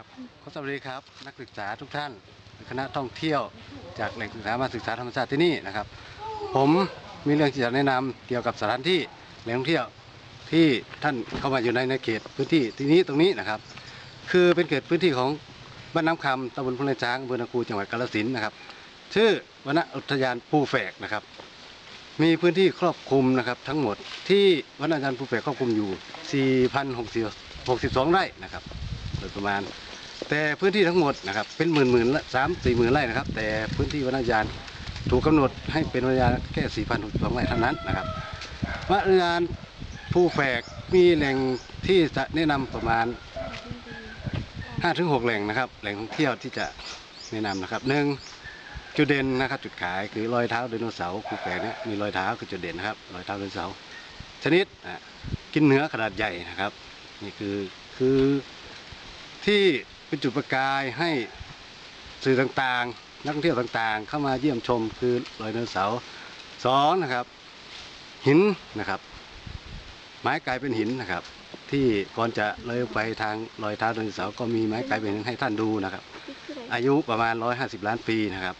ครับขอสวัสดีครับ นักศึกษาทุกท่านคณะท่องเที่ยวจากแหล่งศึกษามาศึกษาธรรมชาติที่นี่นะครับ ผมมีเรื่องที่จะแนะนำเกี่ยวกับสถานที่แหล่งท่องเที่ยวที่ท่านเข้ามาอยู่ในในเขตพื้นที่ที่นี้ตรงนี้นะครับ คือเป็นเขตพื้นที่ของบ้านน้ำคำตำบลพลช้างอำเภอนาคูจังหวัดกาฬสินธุ์นะครับ ชื่อวนอุทยานภูแฝกนะครับ มีพื้นที่ครอบคลุมนะครับทั้งหมดที่วนอุทยานภูแฝกครอบคลุมอยู่ 4,062 ไร่นะครับโดยประมาณ แต่พื้นที่ทั้งหมดนะครับเป็นหมื่นหมื่นละสามสี่หมื่นไร่นะครับ แต่พื้นที่วนอุทยานถูกกำหนดให้เป็นวนอุทยานแค่4,062ไร่เท่านั้นนะครับวนอุทยานภูแฝกมีแหล่งที่จะแนะนำประมาณ5-6แหล่งนะครับ แหล่งท่องเที่ยวที่จะแนะนำนะครับหนึ่งจุดเด่นนะครับจุดขายคือรอยเท้าไดโนเสาร์ภูแฝกเนี่ยมีรอยเท้าคือจุดเด่นนะครับรอยเท้าไดโนเสาร์ชนิดอะกินเนื้อขนาดใหญ่นะครับ นี่คือคือที่ เป็นจุดประกายให้สื่อต่างๆ นักท่องเที่ยวต่างๆ เข้ามาเยี่ยมชมคือรอยไดโนเสาร์สองนะครับ หินนะครับ ไม้กลายเป็นหินนะครับ ที่ก่อนจะเลยไปทางรอยเท้าไดโนเสาก็มีไม้กลายเป็นหินให้ท่านดูนะครับ อายุประมาณ 150 ล้านปีนะครับ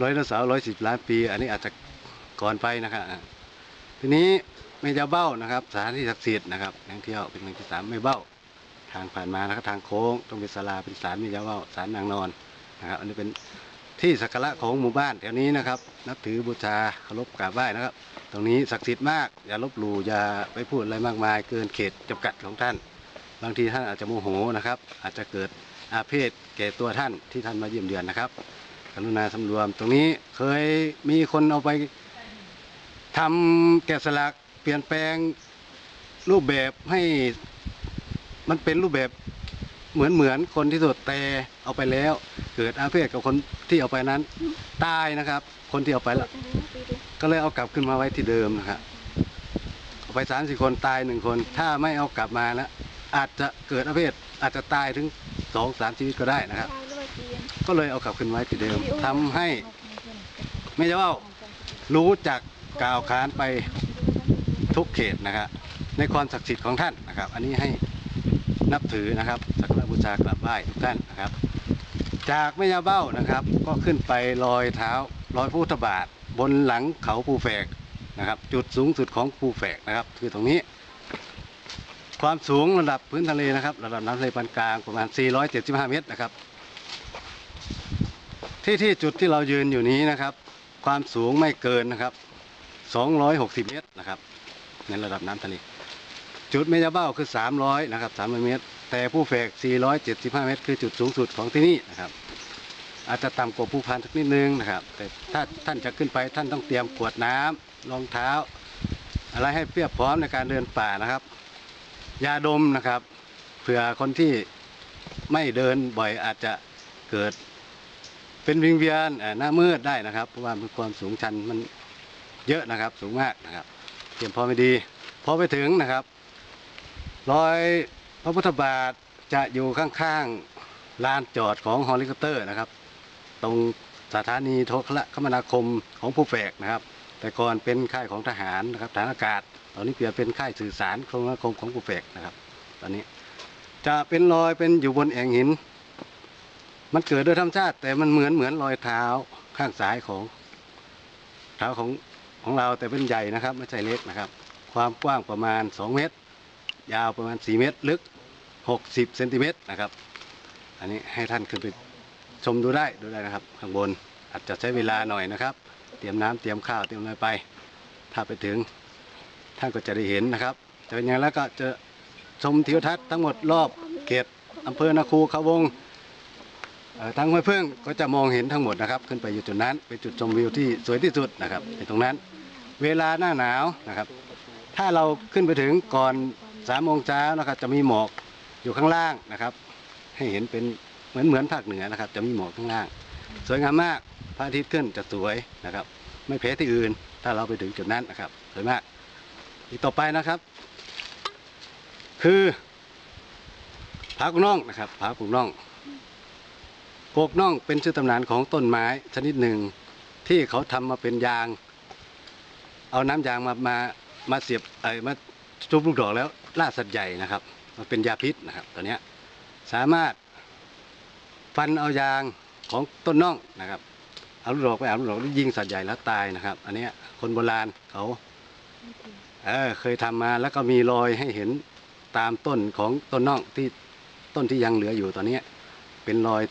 รอยไดโนเสาร์110ล้านปี อันนี้อาจจะก่อนไปนะครับทีนี้ไม่จะเบ้านะครับ สถานที่ศักดิ์สิทธิ์นะครับนักท่องเที่ยวเป็นแหล่งที่สามไม่เบ้า ทางผ่านมานะครับทางโค้งต้องเป็นศาลาเป็นศาลมีเจ้าเบ้าศาลนางนอนนะครับ อันนี้เป็นที่สักการะของหมู่บ้านแถวนี้นะครับ นับถือบูชาเคารพกราบไหว้นะครับ ตรงนี้ศักดิ์สิทธิ์มากอย่าลบหลู่อย่าไปพูดอะไรมากมาย เกินเขตจำกัดของท่าน บางทีท่านอาจจะโมโหนะครับ อาจจะเกิดอาเพศแก่ตัวท่านที่ท่านมาเยี่ยมเยือนนะครับกรุณาสำรวม ตรงนี้เคยมีคนเอาไปทำแกะสลักเปลี่ยนแปลงรูปแบบให้ มันเป็นรูปแบบเหมือนเหมือนคนที่สุดแต่เอาไปแล้ว เกิดอาเพศกับคนที่เอาไปนั้นตายนะครับ คนที่เอาไปละก็เลยเอากลับขึ้นมาไว้ที่เดิมนะครับเอาไปสามสี่คนตายหนึ่งคน ถ้าไม่เอากลับมานะอาจจะเกิดอาเพศอาจจะตายถึงสองสามชีวิตก็ได้นะครับ ก็เลยเอากลับขึ้นไว้ที่เดิมทำให้ไม่ใช่ว่ารู้จักกล่าวขานไปทุกเขตนะครับในความศักดิ์สิทธิ์ของท่านนะครับ อันนี้ให้ นับถือนะครับสักการะบูชากราบไหว้ทุกท่านนะครับ จากแม่ยาเบ้านะครับ ก็ขึ้นไปลอยเท้ารอยพุทธบาท บนหลังเขาภูแฝกนะครับ จุดสูงสุดของภูแฝกนะครับ คือตรงนี้ ความสูงระดับพื้นทะเลนะครับ ระดับน้ำทะเลปานกลางประมาณ 475 เมตรนะครับ ที่ที่จุดที่เรายืนอยู่นี้นะครับ ความสูงไม่เกินนะครับ 260 เมตรนะครับ ในระดับน้ำทะเล จุดเมยาเบ้าคือ 300 นะครับ 300 เมตร แต่ผู้แฝก 475 เมตร คือจุดสูงสุดของที่นี่นะครับ อาจจะต่ำกว่าภูพานสักนิดนึงนะครับ แต่ถ้าท่านจะขึ้นไปท่านต้องเตรียมขวดน้ำรองเท้า อะไรให้เพียบพร้อมในการเดินป่านะครับ ยาดมนะครับ เผื่อคนที่ไม่เดินบ่อยอาจจะเกิดเป็นวิงเวียนเอ่อหน้ามืดได้นะครับ เพราะว่ามันความสูงชันมันเยอะนะครับ สูงมากนะครับ เตรียมพร้อมไม่ดี พอไปถึงนะครับ รอยพระพุทธบาทจะอยู่ข้างๆลานจอดของเฮลิคอปเตอร์นะครับ ตรงสถานีโทรคมนาคมของผู้แฝกนะครับ แต่ก่อนเป็นค่ายของทหารนะครับฐานอากาศตอนนี้เปลี่ยนเป็นค่ายสื่อสารคมนาคมของผู้แฝกนะครับ ตอนนี้จะเป็นรอยเป็นอยู่บนแอ่งหิน มันเกิดโดยธรรมชาติ แต่มันเหมือนเหมือนรอยเท้าข้างซ้ายของ เท้าของของเราแต่เป็นใหญ่นะครับ ไม่ใช่เล็กนะครับ ความกว้างประมาณ 2 เมตร ยาวประมาณ 4 เมตร ลึก 60 เซนติเมตรนะครับ อันนี้ให้ท่านขึ้นไปชมดูได้ดูได้นะครับ ข้างบนอาจจะใช้เวลาหน่อยนะครับ เตรียมน้ำเตรียมข้าวเตรียมอะไรไป ถ้าไปถึงท่านก็จะได้เห็นนะครับจะเป็นยังไงแล้วก็จะชมทิวทัศน์ทั้งหมดรอบเขตอำเภอนาคูเขาวงเอ่อทางห้วยพึ่งก็จะมองเห็นทั้งหมดนะครับ ขึ้นไปอยู่จุดนั้นเป็นจุดชมวิวที่สวยที่สุดนะครับในตรงนั้น เวลาหน้าหนาวนะครับ ถ้าเราขึ้นไปถึงก่อน สามโมงเช้านะครับจะมีหมอกอยู่ข้างล่างนะครับ ให้เห็นเป็นเหมือนเหมือนภาคเหนือนะครับ จะมีหมอกข้างล่าง สวยงามมากพระอาทิตย์ขึ้นจะสวยนะครับ ไม่แพ้ที่อื่น ถ้าเราไปถึงจุดนั้นนะครับสวยมาก อีกต่อไปนะครับ คือผากุน่องนะครับผากุน่องโกกน่องเป็นชื่อตำนานของต้นไม้ชนิดหนึ่งที่เขาทำมาเป็นยาง เอาน้ำยางมามามาเสียบไอ้มาจุบลูกดอกแล้ว ล่าสัตว์ใหญ่นะครับมาเป็นยาพิษนะครับตัวเนี้ยสามารถฟันเอายางของต้นน่องนะครับเอาลูกดอกไปเอาลูกดอกแล้วยิงสัตว์ใหญ่แล้วตายนะครับ อันเนี้ยคนโบราณเขาเออเคยทำมาแล้วก็มีรอยให้เห็นตามต้นของต้นน่องที่ต้นที่ยังเหลืออยู่ตอนนี้เป็นรอย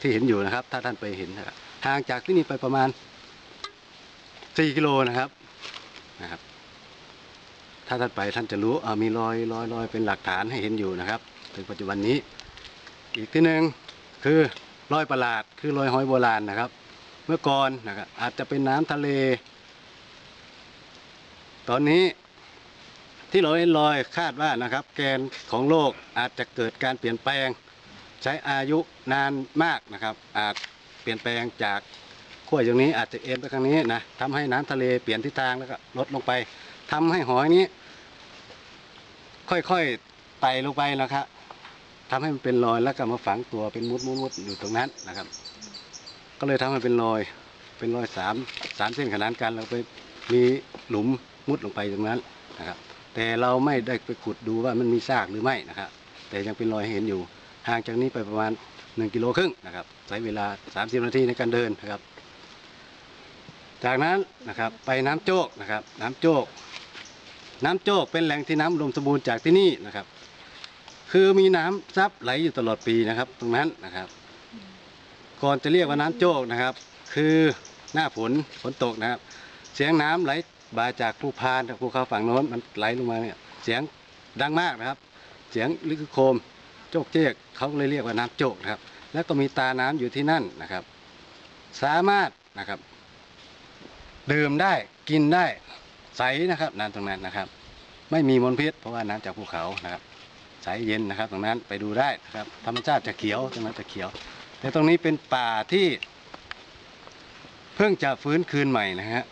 ที่เห็นอยู่นะครับ ถ้าท่านไปเห็นนะครับห่างจากที่นี่ไปประมาณสี่กิโลนะครับนะครับ ถ้าท่านไปท่านจะรู้อ่ามีรอยรอยรอยเป็นหลักฐานให้เห็นอยู่นะครับ ถึงปัจจุบันนี้ อีกที่หนึ่งคือรอยประหลาดคือรอยหอยโบราณนะครับ เมื่อก่อนนะครับอาจจะเป็นน้ำทะเล ตอนนี้ที่เราเห็นรอยคาดว่านะครับ แกนของโลกอาจจะเกิดการเปลี่ยนแปลง ใช้อายุนานมากนะครับ อาจเปลี่ยนแปลงจากขั้วอย่างนี้อาจจะเอ็นไปข้างนี้นะทำให้น้ำทะเลเปลี่ยนทิศทางแล้วก็ลดลงไปทำให้หอยนี้ ค่อยๆไต่ลงไปนะครับทำให้มันเป็นรอยแล้วก็มาฝังตัวเป็นมุดมุดมุดอยู่ตรงนั้นนะครับ ก็เลยทำให้เป็นรอย เป็นรอยสามสามเส้นขนานกันแล้วไปมีหลุมมุดลงไปตรงนั้นนะครับ แต่เราไม่ได้ไปขุดดูว่ามันมีซากหรือไม่นะครับ แต่ยังเป็นรอยเห็นอยู่ห่างจากนี้ไปประมาณ1กิโลครึ่งนะครับใช้เวลา 30 นาทีในการเดินนะครับ จากนั้นนะครับไปน้ำโจกนะครับ น้ำโจก น้ำโจกเป็นแหล่งที่น้ำอุดมสมบูรณ์จากที่นี่นะครับ คือมีน้ำซับไหลอยู่ตลอดปีนะครับ ตรงนั้นนะครับ ก่อนจะเรียกว่าน้ำโจกนะครับ คือหน้าฝนฝนตกนะครับ เสียงน้ำไหลบาจากภูพานภูเขาฝั่งโน้นมันไหลลงมาเนี่ย เสียงดังมากนะครับ เสียงลึกโครมโจกเจ๊กเขาเลยเรียกว่าน้ำโจกนะครับ แล้วก็มีตาน้ำอยู่ที่นั่นนะครับ สามารถนะครับ ดื่มได้กินได้ ใสนะครับน้ำตรงนั้นนะครับ ไม่มีมลพิษเพราะว่าน้ำจากภูเขานะครับ ใสเย็นนะครับ ตรงนั้นไปดูได้นะครับ ธรรมชาติจะเขียวตรงนั้นจะเขียว แต่ตรงนี้เป็นป่าที่ เพิ่งจะฟื้นคืนใหม่นะฮะ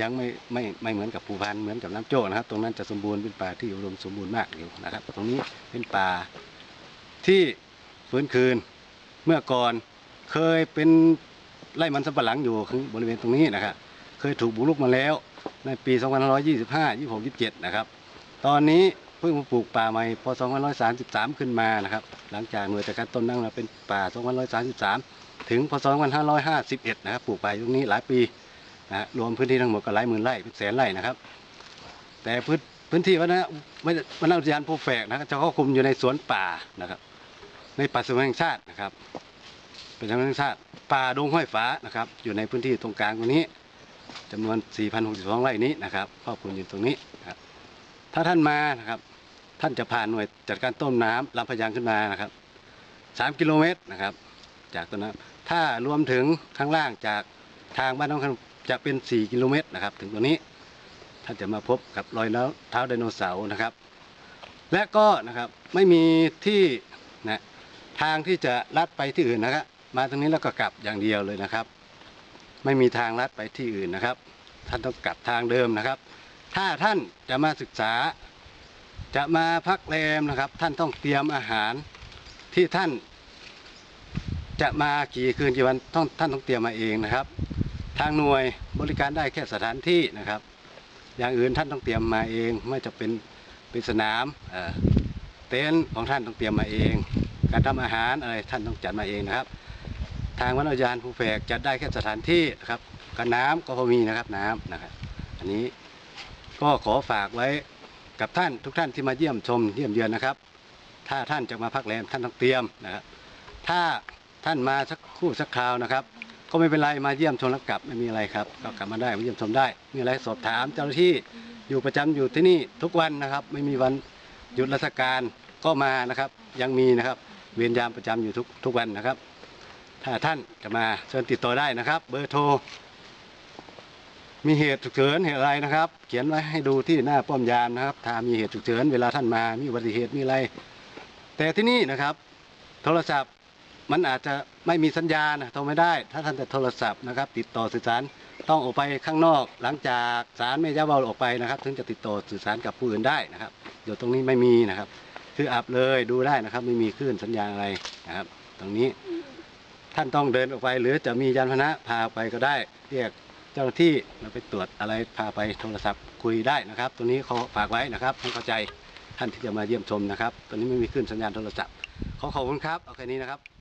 ยังไม่ไม่ไม่เหมือนกับภูพานเหมือนกับน้ำโจ้นะครับ ตรงนั้นจะสมบูรณ์เป็นป่าที่อุดมสมบูรณ์มากอยู่นะครับ ตรงนี้เป็นป่าที่ฟื้นคืนเมื่อก่อนเคยเป็นไร่มันสำปะหลังอยู่บริเวณตรงนี้นะครับ เคยถูกบุกรุกมาแล้ว ในปี 2525 26 27 นะครับ ตอนนี้เพิ่งมาปลูกป่าใหม่พอ 2533 ขึ้นมานะครับ หลังจากหน่วยจัดการต้นนั่งมาเป็นป่า 2533 ถึงพศ 2551 นะครับ ปลูกป่าตรงนี้หลายปีนะฮะรวมพื้นที่ทั้งหมดก็หลายหมื่นไร่เป็นแสนไร่นะครับ แต่พื้นพื้นที่วันนะไม่วันอุทยานภูแฝกนะครับจะควบคุมอยู่ในสวนป่านะครับ ในป่าสงวนแห่งชาตินะครับ เป็นสงวนแห่งชาติป่าดงห้อยฟ้านะครับ อยู่ในพื้นที่ตรงกลางตรงนี้ จำนวน 4,062 ไร่นี้นะครับครอบคลุมอยู่ตรงนี้นะครับถ้าท่านมานะครับ ท่านจะผ่านหน่วยจัดการต้นน้ำลำพยางขึ้นมานะครับ 3 กิโลเมตรนะครับ จากต้นน้ำถ้ารวมถึงข้างล่างจากทางบ้านน้องขนจะเป็น 4 กิโลเมตรนะครับ ถึงตรงนี้ท่านจะมาพบกับรอยเท้าไดโนเสาร์นะครับ และก็นะครับไม่มีที่นะทางที่จะลัดไปที่อื่นนะครับมาตรงนี้แล้วก็กลับอย่างเดียวเลยนะครับ ไม่มีทางลัดไปที่อื่นนะครับ ท่านต้องกลับทางเดิมนะครับ ถ้าท่านจะมาศึกษา จะมาพักแรมนะครับ ท่านต้องเตรียมอาหารที่ท่าน จะมากี่คืนกี่วันต้องท่านต้องเตรียมมาเองนะครับ ทางหน่วยบริการได้แค่สถานที่นะครับ อย่างอื่นท่านต้องเตรียมมาเองไม่จะเป็นเป็นสนามเอ่อเต็นท์ของท่านต้องเตรียมมาเอง การทำอาหารอะไรท่านต้องจัดมาเองนะครับ ทางวันอุทยานภูแฝกจัดได้แค่สถานที่นะครับกับน้ำก็พอมีนะครับน้ำนะครับ อันนี้ก็ขอฝากไว้กับท่านทุกท่านที่มาเยี่ยมชมเยี่ยมเยือนนะครับ ถ้าท่านจะมาพักแรมท่านต้องเตรียมนะครับ ถ้าท่านมาสักคู่สักคราวนะครับ ก็ไม่เป็นไรมาเยี่ยมชมแล้วกลับไม่มีอะไรครับ ก็กลับมาได้มาเยี่ยมชมได้ มีอะไรสอบถามเจ้าหน้าที่อยู่ประจำอยู่ที่นี่ทุกวันนะครับ ไม่มีวันหยุดราชการก็มานะครับ ยังมีนะครับเวรยามประจำอยู่ทุกทุกวันนะครับ ถ้าท่านจะมาเชิญติดต่อได้นะครับ เบอร์โทร มีเหตุฉุกเฉินเหตุอะไรนะครับ เขียนไว้ให้ดูที่หน้าป้อมยามนะครับ ถ้ามีเหตุฉุกเฉินเวลาท่านมามีอุบัติเหตุมีอะไร แต่ที่นี่นะครับ โทรศัพท์มันอาจจะไม่มีสัญญาณโทรไม่ได้ ถ้าท่านจะโทรศัพท์นะครับ ติดต่อสื่อสารต้องออกไปข้างนอกหลังจากสารแม่ย่าเบาออกไปนะครับ ถึงจะติดต่อสื่อสารกับผู้อื่นได้นะครับเดี๋ยวตรงนี้ไม่มีนะครับ คืออับเลยดูได้นะครับ ไม่มีคลื่นสัญญาณอะไรนะครับ ตรงนี้ ท่านต้องเดินออกไป หรือจะมียานพาหนะพาไปก็ได้ เรียกเจ้าหน้าที่มาไปตรวจอะไรพาไปโทรศัพท์คุยได้นะครับตรงนี้เขาฝากไว้นะครับให้เข้าใจท่านที่จะมาเยี่ยมชมนะครับ ตอนนี้ไม่มีขึ้นสัญญาณโทรศัพท์ขอขอบคุณครับเอาแค่นี้นะครับ